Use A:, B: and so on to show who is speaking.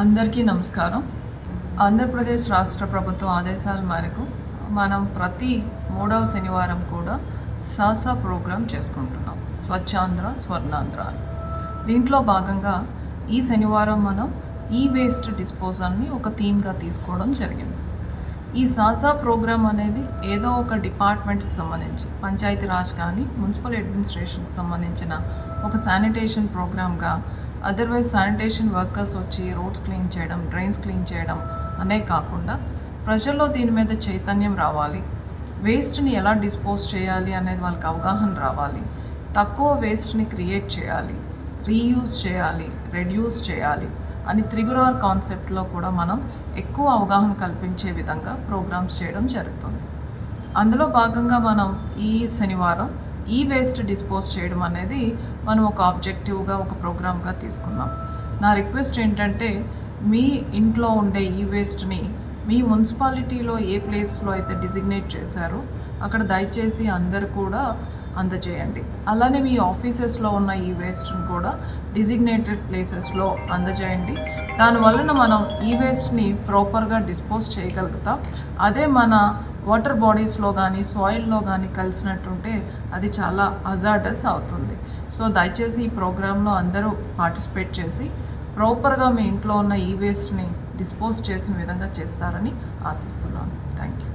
A: అందరికీ నమస్కారం. ఆంధ్రప్రదేశ్ రాష్ట్ర ప్రభుత్వ ఆదేశాల మేరకు మనం ప్రతి మూడవ శనివారం కూడా సాసా ప్రోగ్రాం చేసుకుంటున్నాం. స్వచ్ఛాంధ్ర స్వర్ణాంధ్ర దీంట్లో భాగంగా ఈ శనివారం మనం ఈ వేస్ట్ డిస్పోజల్ని ఒక థీమ్గా తీసుకోవడం జరిగింది. ఈ సాసా ప్రోగ్రాం అనేది ఏదో ఒక డిపార్ట్మెంట్స్కి సంబంధించి పంచాయతీరాజ్ కానీ మున్సిపల్ అడ్మినిస్ట్రేషన్కి సంబంధించిన ఒక శానిటేషన్ ప్రోగ్రామ్గా అదర్వైజ్ శానిటేషన్ వర్కర్స్ వచ్చి రోడ్స్ క్లీన్ చేయడం డ్రైన్స్ క్లీన్ చేయడం అనే కాకుండా ప్రజల్లో దీని మీద చైతన్యం రావాలి. వేస్ట్ని ఎలా డిస్పోజ్ చేయాలి అనేది వాళ్ళకి అవగాహన రావాలి. తక్కువ వేస్ట్ని క్రియేట్ చేయాలి. రీయూజ్ చేయాలి రెడ్యూస్ చేయాలి అని త్రిగురార్ కాన్సెప్ట్లో కూడా మనం ఎక్కువ అవగాహన కల్పించే విధంగా ప్రోగ్రామ్స్ చేయడం జరుగుతుంది. అందులో భాగంగా మనం ఈ శనివారం ఈ వేస్ట్ డిస్పోజ్ చేయడం అనేది మనం ఒక ఆబ్జెక్టివ్గా ఒక ప్రోగ్రామ్గా తీసుకున్నాం. నా రిక్వెస్ట్ ఏంటంటే మీ ఇంట్లో ఉండే ఈ వేస్ట్ని మీ మున్సిపాలిటీలో ఏ ప్లేస్లో అయితే డిజిగ్నేట్ చేశారో అక్కడ దయచేసి అందరు కూడా అందజేయండి. అలానే మీ ఆఫీసెస్లో ఉన్న ఈ వేస్ట్ని కూడా డిజిగ్నేటెడ్ ప్లేసెస్లో అందజేయండి. దానివలన మనం ఈ వేస్ట్ని ప్రాపర్గా డిస్పోజ్ చేయగలుగుతాం. అదే మన వాటర్ బాడీస్లో కానీ సాయిల్లో కానీ కలిసినట్టుంటే అది చాలా అజార్డస్ అవుతుంది. సో దయచేసి ఈ ప్రోగ్రాంలో అందరూ పార్టిసిపేట్ చేసి ప్రాపర్గా మీ ఇంట్లో ఉన్న ఈ వేస్ట్ని డిస్పోజ్ చేసిన విధంగా చేస్తారని ఆశిస్తున్నాను. Thank you